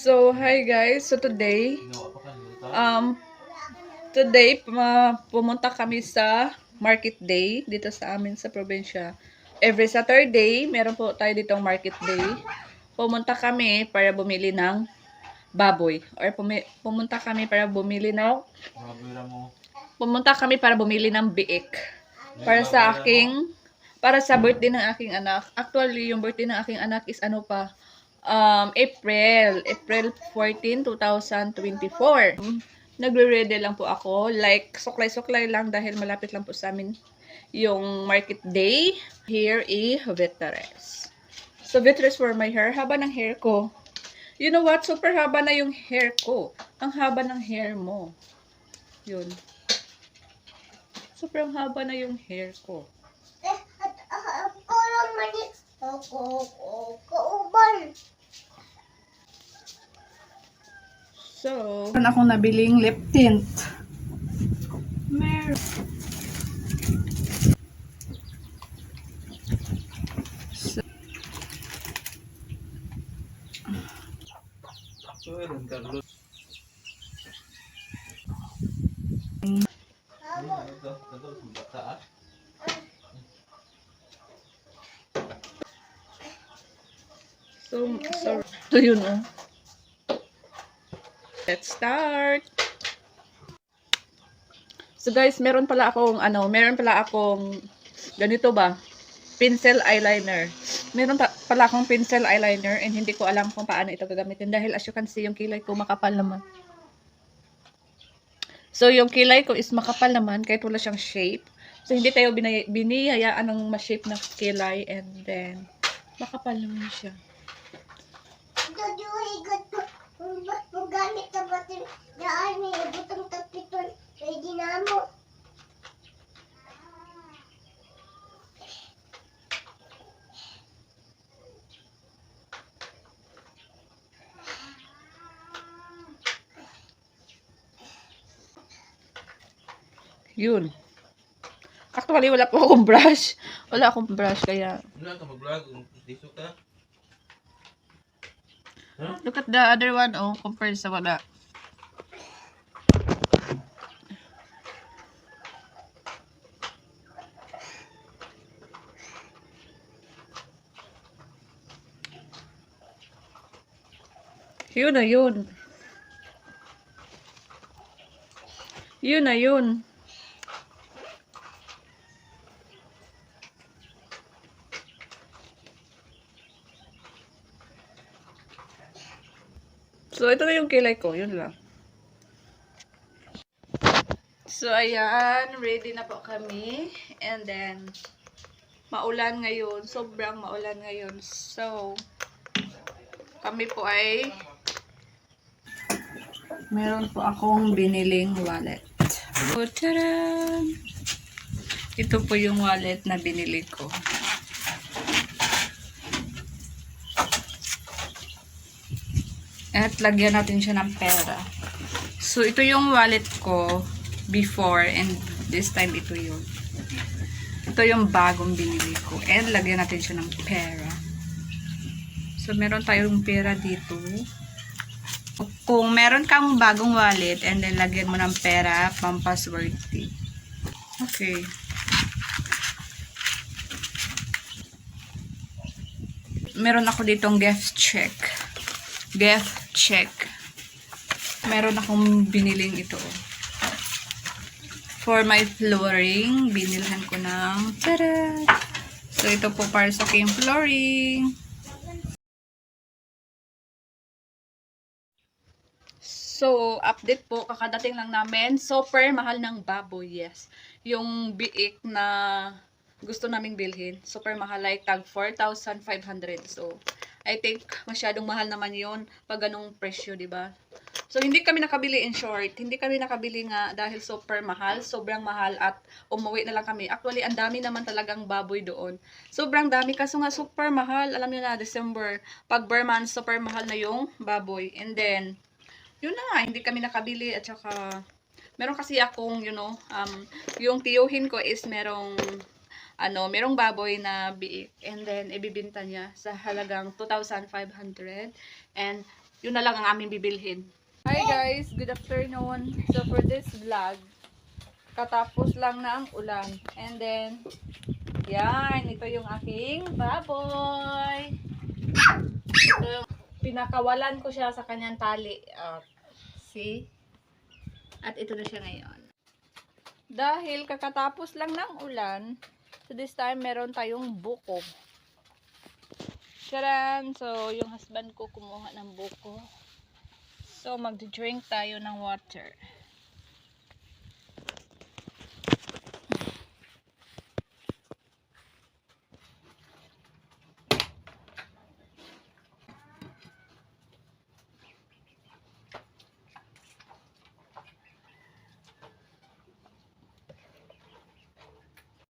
So, hi guys. So today, um, today, pumunta kami sa Market Day dito sa amin sa probinsya. Every Saturday, meron po tayo ditong Market Day. Pumunta kami para bumili ng baboy. Or pumi- pumunta kami para bumili ng pumunta kami para bumili ng biik. Para sa aking para sa birthday ng aking anak. Actually, yung birthday ng aking anak is ano pa? Um, April. April 14, 2024. Nagre-ready lang po ako. Like, suklay-suklay lang dahil malapit lang po sa amin yung market day. Here is Vitreres. So, Vitreres for my hair. Haba ng hair ko. You know what? Super haba na yung hair ko. Ang haba ng hair mo. Yun. Sobrang haba na yung hair ko. Kauban. So, meron akong nabiling lip tint. Mer So, so, so, so yun oh. Let's start. So guys, meron pala akong ano, meron pala akong ganito ba? Pencil eyeliner. Meron pala akong pencil eyeliner and hindi ko alam kung paano ito gagamitin dahil as you can see, yung kilay ko makapal naman. So yung kilay ko is makapal naman kahit wala siyang shape. So hindi tayo binay- biniyayaan ng ma-shape na kilay and then makapal naman siya. Yun. Actually, wala po akong brush. Wala akong brush, kaya... Wala ka mag-vlog, tiso ka. Look at the other one, oh, compared sa wala. Yun na yun. Yun na yun. So, ito na yung kilay ko. Yun lang. So, ayan. Ready na po kami. And then, maulan ngayon. Sobrang maulan ngayon. So, kami po ay meron po akong biniling wallet. So, taran! Ito po yung wallet na binili ko. At lagyan natin siya ng pera. So, ito yung wallet ko before and this time ito yun. Ito yung bagong binili ko. And lagyan natin siya ng pera. So, meron tayong pera dito. Kung meron kang bagong wallet and then lagyan mo ng pera, pampasworthy. Okay. Meron ako ditong gift check. Gift check. Meron akong biniling ito. For my flooring, binilhan ko ng tada! So, ito po para sa aking flooring. So, update po, kakadating lang namin. Super mahal ng baboy, yes. Yung biik na gusto naming bilhin, super mahal, like tag 4,500. So, I think masyadong mahal naman yon pag ganong presyo, di ba? So, hindi kami nakabili in short. Hindi kami nakabili nga dahil super mahal, sobrang mahal at umuwi na lang kami. Actually, ang dami naman talagang baboy doon. Sobrang dami kaso nga super mahal. Alam niyo na, December, pag Burman, super mahal na yung baboy. And then, yun na hindi kami nakabili at saka meron kasi akong, you know, um, yung tiyuhin ko is merong ano, merong baboy na and then ibibinta niya sa halagang 2,500 and yun na lang ang aming bibilhin. Hi guys, good afternoon. So for this vlog, katapos lang ng ulan. And then, yan, ito yung aking baboy. Ito pinakawalan ko siya sa kanyang tali. Uh, see? At ito na siya ngayon. Dahil kakatapos lang ng ulan, so this time meron tayong buko. Charan! So, yung husband ko kumuha ng buko. So, mag-drink tayo ng water.